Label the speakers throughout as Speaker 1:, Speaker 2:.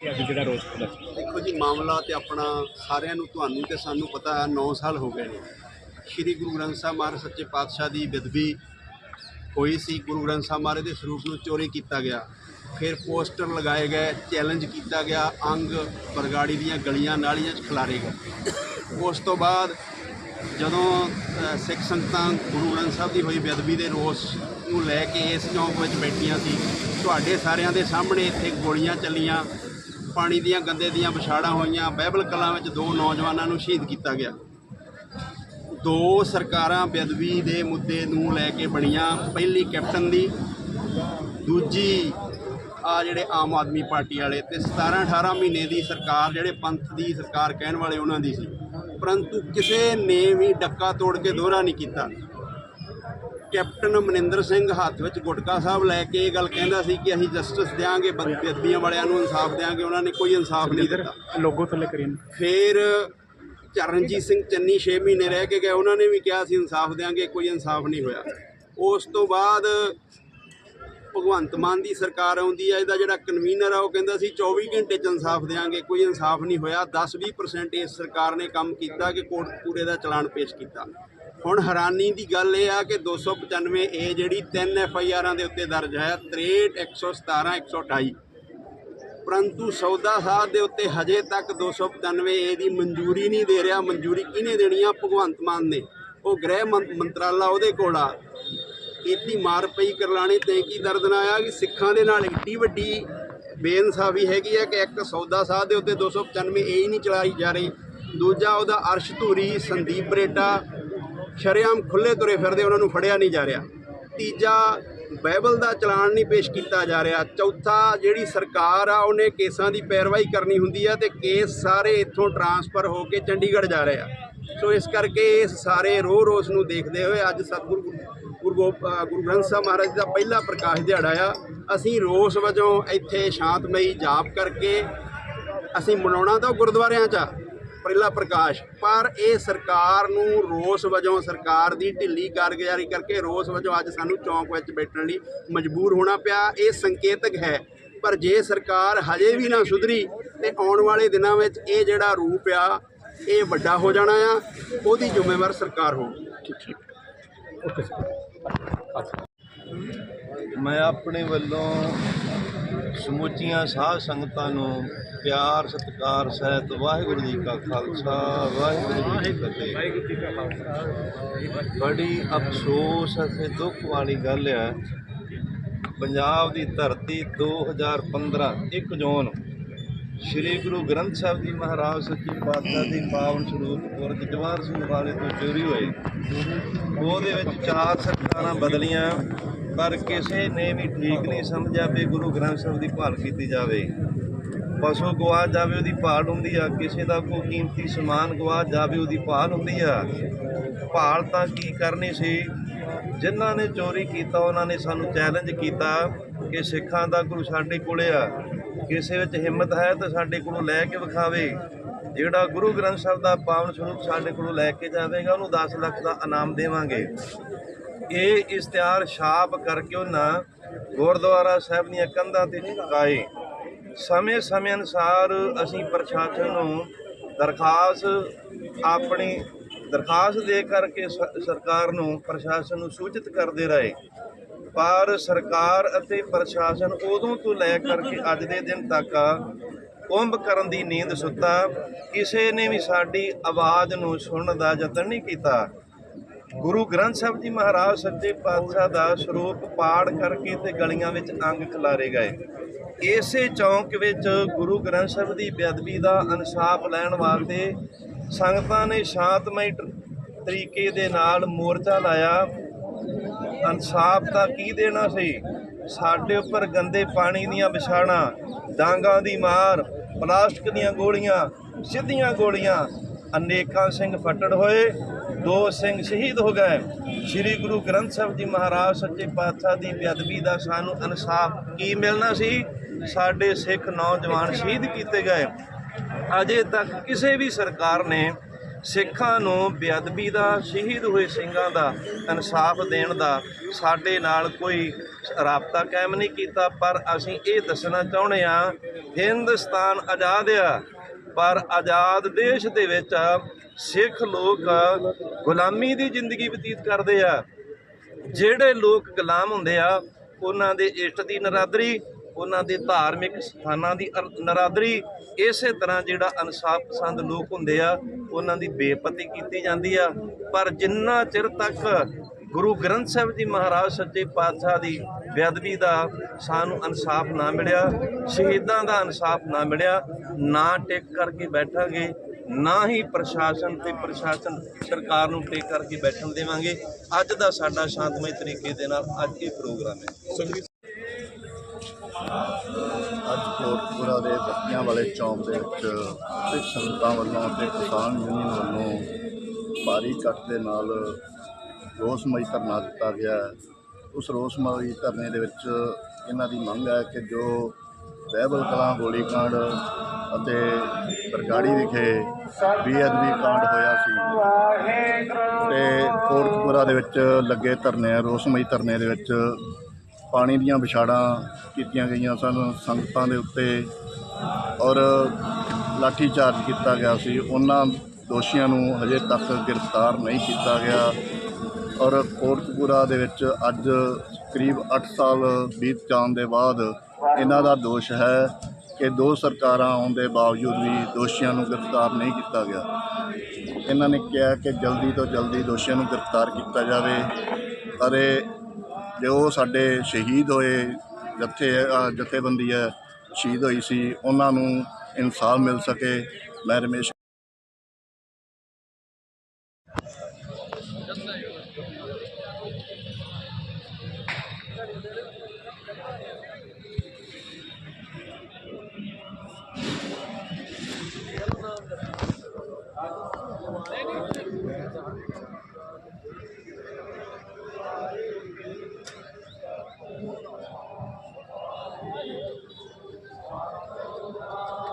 Speaker 1: ਅੱਜ ਜਿਹੜਾ ਰੋਸ ਪ੍ਰਦਰਸ਼ਨ
Speaker 2: ਦੇਖੋ ਜੀ, ਮਾਮਲਾ ਤੇ ਆਪਣਾ ਸਾਰਿਆਂ ਨੂੰ, ਤੁਹਾਨੂੰ ਤੇ ਸਾਨੂੰ ਪਤਾ ਹੈ 9 ਸਾਲ ਹੋ ਗਏ ਨੇ। ਸ਼੍ਰੀ ਗੁਰੂ ਗ੍ਰੰਥ ਸਾਹਿਬ ਮਹਾਰਾਜ ਸੱਚੇ ਪਾਤਸ਼ਾਹ ਦੀ ਬੇਦਬੀ ਹੋਈ ਸੀ। ਗੁਰੂ ਗ੍ਰੰਥ ਸਾਹਿਬ ਮਹਾਰਾਜ ਦੇ ਸਰੂਪ ਨੂੰ ਚੋਰੀ ਕੀਤਾ ਗਿਆ। ਫਿਰ ਪੋਸਟਰ ਲਗਾਏ ਗਏ, ਚੈਲੰਜ ਕੀਤਾ ਗਿਆ, ਅੰਗ ਬਰਗਾੜੀ ਦੀਆਂ ਗਲੀਆਂ ਨਾਲੀਆਂ 'ਚ ਖਿਲਾਰੇ ਗਏ। ਉਸ ਤੋਂ ਬਾਅਦ ਜਦੋਂ ਸਿੱਖ ਸੰਗਤਾਂ ਗੁਰੂ ਗ੍ਰੰਥ ਸਾਹਿਬ ਦੀ ਹੋਈ ਬੇਅਦਬੀ ਦੇ ਰੋਸ ਨੂੰ ਲੈ ਕੇ ਇਸ ਚੌਂਕ ਵਿੱਚ ਬੈਠੀਆਂ ਸੀ, ਤੁਹਾਡੇ ਸਾਰਿਆਂ ਦੇ ਸਾਹਮਣੇ ਇੱਥੇ ਗੋਲੀਆਂ ਚੱਲੀਆਂ। ਪਾਣੀ ਦੀਆਂ ਗੰਦੇ ਦੀਆਂ ਵਿਛਾੜਾਂ ਹੋਈਆਂ, ਬਹਿਬਲ ਕਲਾਂ ਵਿੱਚ ਦੋ ਨੌਜਵਾਨਾਂ ਨੂੰ ਸ਼ਹੀਦ ਕੀਤਾ ਗਿਆ। ਦੋ ਸਰਕਾਰਾਂ ਬੇਅਦਬੀ ਦੇ ਮੁੱਦੇ ਨੂੰ ਲੈ ਕੇ ਬਣੀਆਂ, ਪਹਿਲੀ ਕੈਪਟਨ ਦੀ, ਦੂਜੀ ਆ ਜਿਹੜੇ ਆਮ ਆਦਮੀ ਪਾਰਟੀ ਵਾਲੇ ਤੇ 17 18 ਮਹੀਨੇ ਦੀ ਸਰਕਾਰ, ਜਿਹੜੇ ਪੰਥ ਦੀ ਸਰਕਾਰ ਕਹਿਣ ਵਾਲੇ ਉਹਨਾਂ ਦੀ ਸੀ। ਪਰੰਤੂ ਕਿਸੇ ਨੇ ਵੀ ਡੱਕਾ ਤੋੜ ਕੇ ਦੋਹਰਾ ਨਹੀਂ ਕੀਤਾ। ਕੈਪਟਨ ਮਨਿੰਦਰ ਸਿੰਘ ਹੱਥ ਵਿੱਚ ਗੁਟਕਾ ਸਾਹਿਬ ਲੈ ਕੇ ਇਹ ਗੱਲ ਕਹਿੰਦਾ ਸੀ ਕਿ ਅਸੀਂ ਜਸਟਿਸ ਦਿਆਂਗੇ ਬੇਅਦਬੀਆਂ ਵਾਲਿਆਂ ਨੂੰ ਇਨਸਾਫ ਦਿਆਂਗੇ ਉਹਨਾਂ ਨੇ ਕੋਈ ਇਨਸਾਫ ਨਹੀਂ ਦਿੱਤਾ।
Speaker 1: ਲੋਗੋ ਥੱਲੇ ਕਰੀਏ
Speaker 2: ਫਿਰ ਚਰਨਜੀਤ ਸਿੰਘ ਚੰਨੀ 6 ਮਹੀਨੇ ਰਹਿ ਕੇ ਗਏ ਉਹਨਾਂ ਨੇ ਵੀ ਕਿਹਾ ਸੀ ਇਨਸਾਫ ਦੇਾਂਗੇ ਕੋਈ ਇਨਸਾਫ ਨਹੀਂ ਹੋਇਆ। ਉਸ ਤੋਂ ਬਾਅਦ ਭਗਵੰਤ ਮਾਨ ਦੀ ਸਰਕਾਰ ਆਉਂਦੀ ਹੈ ਇਹਦਾ ਜਿਹੜਾ ਕਨਵੀਨਰ ਆ ਉਹ ਕਹਿੰਦਾ ਸੀ 24 ਘੰਟੇ ਚ ਇਨਸਾਫ ਦੇਾਂਗੇ ਕੋਈ ਇਨਸਾਫ ਨਹੀਂ ਹੋਇਆ। 10-20% ਇਸ ਸਰਕਾਰ ਨੇ ਕੰਮ ਕੀਤਾ ਕਿ ਕੋਟਕਪੂਰੇ ਦਾ ਚਲਾਨ ਪੇਸ਼ ਕੀਤਾ। ਹੁਣ ਹੈਰਾਨੀ ਦੀ ਗੱਲ ਇਹ ਆ ਕਿ 295 ਏ ਜਿਹੜੀ 3 ਐਫ ਆਈ ਆਰਾਂ ਦੇ ਉੱਤੇ ਦਰਜ ਹੈ 63 117 128 ਪਰੰਤੂ ਸੌਦਾ ਸਾਹਿਬ ਦੇ ਉੱਤੇ ਹਜੇ ਤੱਕ 295 ਏ ਦੀ ਮਨਜ਼ੂਰੀ ਨਹੀਂ ਦੇ ਰਿਹਾ, ਮਨਜ਼ੂਰੀ ਕਿਹਨੇ ਦੇਣੀ ਆ? ਭਗਵੰਤ ਮਾਨ ਨੇ। ਉਹ ਗ੍ਰਹਿ ਮੰਤਰਾਲਾ ਉਹਦੇ ਕੋਲ ਆ। ਇਤੀ ਮਾਰ ਪਈ ਕਰਲਾਣੇ ਤੇ ਕੀ ਦਰਦ ਨਾ ਆਇਆ ਕਿ ਸਿੱਖਾਂ ਦੇ ਨਾਲ ਇੱਡੀ ਵੱਡੀ ਬੇਇਨਸਾਫੀ ਹੈਗੀ ਹੈ ਕਿ ਇੱਕ ਸੌਦਾ ਸਾਹਿਬ ਦੇ ਉੱਤੇ 295 ਏ ਹੀ ਨਹੀਂ ਚਲਾਈ ਜਾ ਰਹੀ। ਦੂਜਾ ਉਹਦਾ ਅਰਸ਼ ਧੂਰੀ, ਸੰਦੀਪ ਬਰੇਟਾ ਸ਼ਰੇਆਮ ਖੁੱਲੇ ਤੁਰੇ ਫਿਰਦੇ, ਉਹਨਾਂ ਨੂੰ ਫੜਿਆ ਨਹੀਂ ਜਾ ਰਿਹਾ। ਤੀਜਾ, ਬਾਈਬਲ ਦਾ ਚਲਾਨ ਨਹੀਂ ਪੇਸ਼ ਕੀਤਾ ਜਾ ਰਿਹਾ। ਚੌਥਾ, ਜਿਹੜੀ ਸਰਕਾਰ ਆ, ਉਹਨੇ ਕੇਸਾਂ ਦੀ ਪੈਰਵਾਈ ਕਰਨੀ ਹੁੰਦੀ ਆ ਤੇ ਕੇਸ ਸਾਰੇ ਇੱਥੋਂ ਟਰਾਂਸਫਰ ਹੋ ਕੇ ਚੰਡੀਗੜ੍ਹ ਜਾ ਰਹੇ ਆ। ਸੋ ਇਸ ਕਰਕੇ ਇਸ ਸਾਰੇ ਰੋ ਰੋਸ ਨੂੰ ਦੇਖਦੇ ਹੋਏ ਅੱਜ ਸਤਿਗੁਰੂ ਗੁਰੂ ਗੋਬ- ਗੁਰੂ ਗ੍ਰੰਥ ਸਾਹਿਬ ਮਹਾਰਾਜ ਦਾ ਪਹਿਲਾ ਪ੍ਰਕਾਸ਼ ਦਿਹਾੜਾ ਆ। ਅਸੀਂ ਰੋਸ ਵਜੋਂ ਇੱਥੇ ਸ਼ਾਂਤਮਈ ਜਾਪ ਕਰਕੇ ਅਸੀਂ ਮਨਾਉਣਾ ਤਾਂ ਗੁਰਦੁਆਰਿਆਂ 'ਚ ਆ। ਪਹਿਲਾ ਪ੍ਰਕਾਸ਼, ਪਰ ਇਹ ਸਰਕਾਰ ਨੂੰ ਰੋਸ ਵਜੋਂ, ਸਰਕਾਰ ਦੀ ਢਿੱਲੀ ਕਾਰਗੁਜ਼ਾਰੀ ਕਰਕੇ ਰੋਸ ਵਜੋਂ ਅੱਜ ਸਾਨੂੰ ਚੌਂਕ ਵਿੱਚ ਬੈਠਣ ਲਈ ਮਜਬੂਰ ਹੋਣਾ ਪਿਆ, ਇਹ ਸੰਕੇਤਕ ਹੈ। ਪਰ ਜੇ ਸਰਕਾਰ ਹਜੇ ਵੀ ਨਾ ਸੁਧਰੀ, ਤੇ ਆਉਣ ਵਾਲੇ ਦਿਨਾਂ ਵਿੱਚ ਇਹ ਜਿਹੜਾ ਰੂਪ ਆ, ਇਹ ਵੱਡਾ ਹੋ ਜਾਣਾ ਆ, ਉਹਦੀ ਜ਼ਿੰਮੇਵਾਰ ਸਰਕਾਰ ਹੋਊਗੀ।
Speaker 1: ਓਕੇ
Speaker 3: ਮੈਂ ਆਪਣੇ ਵੱਲੋਂ ਸਮੁੱਚੀਆਂ ਸਾਧ ਸੰਗਤਾਂ ਨੂੰ ਪਿਆਰ, ਸਤਿਕਾਰ, ਸਹਿਤ, ਵਾਹਿਗੁਰੂ ਜੀ ਕਾ ਖਾਲਸਾ, ਵਾਹਿਗੁਰੂ ਜੀ ਕੀ ਫਤਿਹ। ਬੜੀ ਅਫਸੋਸ ਅਤੇ ਦੁੱਖ ਵਾਲੀ ਗੱਲ ਹੈ, ਪੰਜਾਬ ਦੀ ਧਰਤੀ 2015 1 ਜੂਨ, ਸ੍ਰੀ ਗੁਰੂ ਗ੍ਰੰਥ ਸਾਹਿਬ ਜੀ ਮਹਾਰਾਜ ਸੱਚੇ ਪਾਤਸ਼ਾਹ ਦੀ ਪਾਵਨ ਸਰੂਪ ਗੁਰਦ ਜਵਾਹਰ ਸਿੰਘ ਵਾਲੇ ਤੋਂ ਚੋਰੀ ਹੋਏ ਉਹਦੇ ਵਿੱਚ ਚਾਰ ਸਰਕਾਰਾਂ ਬਦਲੀਆਂ। ਪਰ ਕਿਸੇ ਨੇ ਵੀ ਠੀਕ ਨਹੀਂ ਸਮਝਿਆ ਵੀ ਗੁਰੂ ਗ੍ਰੰਥ ਸਾਹਿਬ ਦੀ ਭਾਲ ਕੀਤੀ ਜਾਵੇ। ਪਸ਼ੂ ਗਵਾ ਜਾਵੇ, ਉਹਦੀ ਭਾਲ ਹੁੰਦੀ ਆ। ਕਿਸੇ ਦਾ ਕੋਈ ਕੀਮਤੀ ਸਮਾਨ ਗਵਾ ਜਾਵੇ, ਉਹਦੀ ਭਾਲ ਹੁੰਦੀ ਆ। ਭਾਲ ਤਾਂ ਕੀ ਕਰਨੀ ਸੀ? ਜਿਨ੍ਹਾਂ ਨੇ ਚੋਰੀ ਕੀਤਾ, ਉਹਨਾਂ ਨੇ ਸਾਨੂੰ ਚੈਲੰਜ ਕੀਤਾ ਕਿ ਸਿੱਖਾਂ ਦਾ ਗੁਰੂ ਸਾਡੇ ਕੋਲੇ ਆ। ਕਿਸੇ ਵਿੱਚ ਹਿੰਮਤ ਹੈ ਤਾਂ ਸਾਡੇ ਕੋਲੋਂ ਲੈ ਕੇ ਵਿਖਾਵੇ। ਜਿਹੜਾ ਗੁਰੂ ਗ੍ਰੰਥ ਸਾਹਿਬ ਦਾ ਪਾਵਨ ਸਰੂਪ ਸਾਡੇ ਕੋਲੋਂ ਲੈ ਕੇ ਜਾਵੇਗਾ, ਉਹਨੂੰ 10 ਲੱਖ ਦਾ ਇਨਾਮ ਦੇਵਾਂਗੇ। ਇਹ ਇਸ਼ਤਿਹਾਰ ਛਾਪ ਕਰਕੇ ਉਹਨਾਂ ਗੁਰਦੁਆਰਾ ਸਾਹਿਬ ਦੀਆਂ ਕੰਧਾਂ ਤੇ ਚਿਪਕਾਏ ਸਮੇਂ ਸਮੇਂ ਅਨੁਸਾਰ ਅਸੀਂ ਪ੍ਰਸ਼ਾਸਨ ਨੂੰ ਦਰਖਾਸਤ ਆਪਣੀ ਦਰਖਾਸਤ ਦੇ ਕਰਕੇ ਸ- ਸਰਕਾਰ ਨੂੰ, ਪ੍ਰਸ਼ਾਸਨ ਨੂੰ ਸੂਚਿਤ ਕਰਦੇ ਰਹੇ। ਪਰ ਸਰਕਾਰ ਅਤੇ ਪ੍ਰਸ਼ਾਸਨ ਉਦੋਂ ਤੋਂ ਲੈ ਕਰਕੇ ਅੱਜ ਦੇ ਦਿਨ ਤੱਕ ਕੁੰਭ ਕਰਨ ਦੀ ਨੀਂਦ ਸੁੱਤਾ। ਕਿਸੇ ਨੇ ਵੀ ਸਾਡੀ ਆਵਾਜ਼ ਨੂੰ ਸੁਣਨ ਦਾ ਯਤਨ ਨਹੀਂ ਕੀਤਾ। ਗੁਰੂ ਗ੍ਰੰਥ ਸਾਹਿਬ ਜੀ ਮਹਾਰਾਜ ਸੱਚੇ ਪਾਤਸ਼ਾਹ ਦਾ ਸਰੂਪ ਪਾੜ ਕਰਕੇ ਤੇ ਗਲੀਆਂ ਵਿੱਚ ਅੰਗ ਖਿਲਾਰੇ ਗਏ। ਇਸੇ ਚੌਂਕ ਵਿੱਚ ਗੁਰੂ ਗ੍ਰੰਥ ਸਾਹਿਬ ਦੀ ਬੇਅਦਬੀ ਦਾ ਇਨਸਾਫ ਲੈਣ ਵਾਸਤੇ ਸੰਗਤਾਂ ਨੇ ਸ਼ਾਂਤਮਈ ਤਰੀਕੇ ਦੇ ਨਾਲ ਮੋਰਚਾ ਲਾਇਆ। ਇਨਸਾਫ ਤਾਂ ਕੀ ਦੇਣਾ ਸੀ? ਸਾਡੇ ਉੱਪਰ ਗੰਦੇ ਪਾਣੀ ਦੀਆਂ ਵਿਛਾੜਾਂ, ਡਾਂਗਾਂ ਦੀ ਮਾਰ, ਪਲਾਸਟਿਕ ਦੀਆਂ ਗੋਲੀਆਂ, ਸਿੱਧੀਆਂ ਗੋਲੀਆਂ, ਅਨੇਕਾਂ ਸਿੰਘ ਫੱਟੜ ਹੋਏ। ਦੋ ਸਿੰਘ ਸ਼ਹੀਦ ਹੋ ਗਏ। ਸ੍ਰੀ ਗੁਰੂ ਗ੍ਰੰਥ ਸਾਹਿਬ ਜੀ ਮਹਾਰਾਜ ਸੱਚੇ ਪਾਤਸ਼ਾਹ ਦੀ ਬੇਅਦਬੀ ਦਾ ਸਾਨੂੰ ਇਨਸਾਫ ਕੀ ਮਿਲਣਾ ਸੀ? ਸਾਡੇ ਸਿੱਖ ਨੌਜਵਾਨ ਸ਼ਹੀਦ ਕੀਤੇ ਗਏ। ਅਜੇ ਤੱਕ ਕਿਸੇ ਵੀ ਸਰਕਾਰ ਨੇ ਸਿੱਖਾਂ ਨੂੰ ਬੇਅਦਬੀ ਦਾ, ਸ਼ਹੀਦ ਹੋਏ ਸਿੰਘਾਂ ਦਾ ਇਨਸਾਫ ਦੇਣ ਦਾ ਸਾਡੇ ਨਾਲ ਕੋਈ ਰਾਬਤਾ ਕਾਇਮ ਨਹੀਂ ਕੀਤਾ। ਪਰ ਅਸੀਂ ਇਹ ਦੱਸਣਾ ਚਾਹੁੰਦੇ ਹਾਂ, ਹਿੰਦੁਸਤਾਨ ਆਜ਼ਾਦ ਆ। ਪਰ ਆਜ਼ਾਦ ਦੇਸ਼ ਦੇ ਵਿੱਚ ਸਿੱਖ ਲੋਕ ਗੁਲਾਮੀ ਦੀ ਜ਼ਿੰਦਗੀ ਬਤੀਤ ਕਰਦੇ ਆ। ਜਿਹੜੇ ਲੋਕ ਗੁਲਾਮ ਹੁੰਦੇ ਆ, ਉਹਨਾਂ ਦੇ ਇਸ਼ਟ ਦੀ ਨਰਾਦਰੀ, ਉਹਨਾਂ ਦੇ ਧਾਰਮਿਕ ਸਥਾਨਾਂ ਦੀ ਅਰ- ਨਰਾਦਰੀ, ਇਸੇ ਤਰ੍ਹਾਂ ਜਿਹੜਾ ਇਨਸਾਫ ਪਸੰਦ ਲੋਕ ਹੁੰਦੇ ਆ, ਉਹਨਾਂ ਦੀ ਬੇਪਤੀ ਕੀਤੀ ਜਾਂਦੀ ਆ। ਪਰ ਜਿੰਨਾ ਚਿਰ ਤੱਕ ਗੁਰੂ ਗ੍ਰੰਥ ਸਾਹਿਬ ਜੀ ਮਹਾਰਾਜ ਸੱਚੇ ਪਾਤਸ਼ਾਹ ਦੀ ਬੇਅਦਬੀ ਦਾ ਸਾਨੂੰ ਇਨਸਾਫ ਨਾ ਮਿਲਿਆ, ਸ਼ਹੀਦਾਂ ਦਾ ਇਨਸਾਫ ਨਾ ਮਿਲਿਆ, ਨਾ ਟਿਕ ਕਰਕੇ ਬੈਠਾਂਗੇ, ਨਾ ਹੀ ਪ੍ਰਸ਼ਾਸਨ ਤੇ ਪ੍ਰਸ਼ਾਸਨ ਸਰਕਾਰ ਨੂੰ ਟੇਕ ਕਰਕੇ ਬੈਠਣ ਦੇਵਾਂਗੇ ਅੱਜ ਦਾ ਸਾਡਾ ਸ਼ਾਂਤਮਈ ਤਰੀਕੇ ਦੇ ਨਾਲ ਅੱਜ ਇਹ ਪ੍ਰੋਗਰਾਮ ਹੈ
Speaker 4: ਅੱਜ ਕੋਟਪੁਰਾ ਦੇ ਬੱਤੀਆਂ ਵਾਲੇ ਚੌਂਕ ਦੇ ਵਿੱਚ ਸਿੱਖ ਸੰਗਤਾਂ ਵੱਲੋਂ ਤੇ ਕਿਸਾਨ ਯੂਨੀਅਨ ਵੱਲੋਂ ਭਾਰੀ ਇਕੱਠ ਦੇ ਨਾਲ ਰੋਸਮਈ ਧਰਨਾ ਦਿੱਤਾ ਗਿਆ ਹੈ। ਉਸ ਰੋਸਮਈ ਧਰਨੇ ਦੇ ਵਿੱਚ ਇਹਨਾਂ ਦੀ ਮੰਗ ਹੈ ਕਿ ਜੋ ਬਹਿਬਲ ਕਲਾਂ ਗੋਲੀकांड ਅਤੇ ਬਰਗਾੜੀ ਵਿਖੇ ਬੇਅਦਬੀ ਕਾਂਡ ਹੋਇਆ ਸੀ ਤੇ ਕੋਟਕਪੂਰਾ ਦੇ ਵਿੱਚ ਲੱਗੇ ਧਰਨੇ ਰੋਸਮਈ ਧਰਨੇ ਦੇ ਵਿੱਚ ਪਾਣੀ ਦੀਆਂ ਵਿਛਾੜਾਂ ਕੀਤੀਆਂ ਗਈਆਂ ਸਨ, ਸੰਗਤਾਂ ਦੇ ਉੱਤੇ ਔਰ ਲਾਠੀ ਚਾਰਜ ਕੀਤਾ ਗਿਆ ਸੀ। ਉਹਨਾਂ ਦੋਸ਼ੀਆਂ ਨੂੰ ਹਜੇ ਤੱਕ ਗ੍ਰਿਫਤਾਰ ਨਹੀਂ ਕੀਤਾ ਗਿਆ। ਔਰ ਕੋਟਕਪੂਰਾ ਦੇ ਵਿੱਚ ਅੱਜ ਕਰੀਬ 8 ਸਾਲ ਬੀਤ ਜਾਣ ਦੇ ਬਾਅਦ ਇਹਨਾਂ ਦਾ ਦੋਸ਼ ਹੈ ਕਿ ਦੋ ਸਰਕਾਰਾਂ ਆਉਣ ਦੇ ਬਾਵਜੂਦ ਵੀ ਦੋਸ਼ੀਆਂ ਨੂੰ ਗ੍ਰਿਫਤਾਰ ਨਹੀਂ ਕੀਤਾ ਗਿਆ। ਇਹਨਾਂ ਨੇ ਕਿਹਾ ਕਿ ਜਲਦੀ ਤੋਂ ਜਲਦੀ ਦੋਸ਼ੀਆਂ ਨੂੰ ਗ੍ਰਿਫਤਾਰ ਕੀਤਾ ਜਾਵੇ ਅਤੇ ਜੋ ਸਾਡੇ ਸ਼ਹੀਦ ਹੋਏ ਜਥੇ ਜਥੇਬੰਦੀ ਹੈ, ਸ਼ਹੀਦ ਹੋਈ ਸੀ, ਉਹਨਾਂ ਨੂੰ ਇਨਸਾਫ ਮਿਲ ਸਕੇ। ਮੈਂ ਰਮੇਸ਼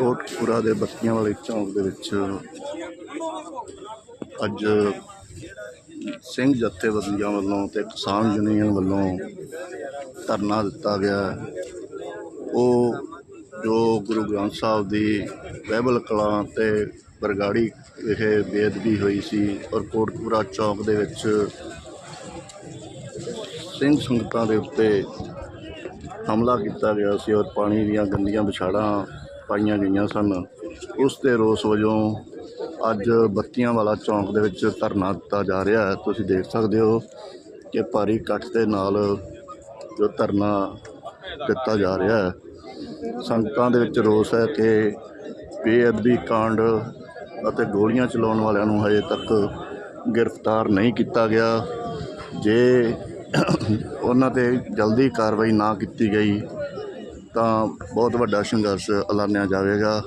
Speaker 4: ਕੋਟਪੁਰਾ ਦੇ ਬੱਤੀਆਂ ਵਾਲੇ ਚੌਂਕ ਦੇ ਵਿੱਚ ਅੱਜ ਸਿੰਘ ਜਥੇਬੰਦੀਆਂ ਵੱਲੋਂ ਤੇ ਕਿਸਾਨ ਯੂਨੀਅਨ ਵੱਲੋਂ ਧਰਨਾ ਦਿੱਤਾ ਗਿਆ ਉਹ ਜੋ ਗੁਰੂ ਗ੍ਰੰਥ ਸਾਹਿਬ ਦੀ ਬਾਈਬਲ ਕਲਾਂ ਤੇ ਬਰਗਾੜੀ ਵਿਖੇ ਬੇਅਦਬੀ ਹੋਈ ਸੀ ਔਰ ਕੋਟਪੁਰਾ ਚੌਂਕ ਦੇ ਵਿੱਚ ਸਿੰਘ ਸੰਗਤਾਂ ਦੇ ਉੱਤੇ ਹਮਲਾ ਕੀਤਾ ਗਿਆ ਸੀ ਔਰ ਪਾਣੀ ਦੀਆਂ ਗੰਦੀਆਂ ਵਿਛਾੜਾਂ ਪਾਈਆਂ ਗਈਆਂ ਸਨ। ਉਸ ਦੇ ਰੋਸ ਵਜੋਂ ਅੱਜ ਬੱਤੀਆਂ ਵਾਲਾ ਚੌਂਕ ਦੇ ਵਿੱਚ ਧਰਨਾ ਦਿੱਤਾ ਜਾ ਰਿਹਾ ਹੈ। ਤੁਸੀਂ ਦੇਖ ਸਕਦੇ ਹੋ ਕਿ ਭਾਰੀ ਇਕੱਠ ਦੇ ਨਾਲ ਜੋ ਧਰਨਾ ਦਿੱਤਾ ਜਾ ਰਿਹਾ ਹੈ। ਸੰਗਤਾਂ ਦੇ ਵਿੱਚ ਰੋਸ ਹੈ ਕਿ ਬੇਅਦਬੀ ਕਾਂਡ ਅਤੇ ਗੋਲੀਆਂ ਚਲਾਉਣ ਵਾਲਿਆਂ ਨੂੰ ਹਜੇ ਤੱਕ ਗ੍ਰਿਫਤਾਰ ਨਹੀਂ ਕੀਤਾ ਗਿਆ। ਜੇ ਉਹਨਾਂ ਤੇ ਜਲਦੀ ਕਾਰਵਾਈ ਨਾ ਕੀਤੀ ਗਈ ਤਾਂ ਬਹੁਤ ਵੱਡਾ ਸੰਘਰਸ਼ ਐਲਾਨਿਆ ਜਾਵੇਗਾ।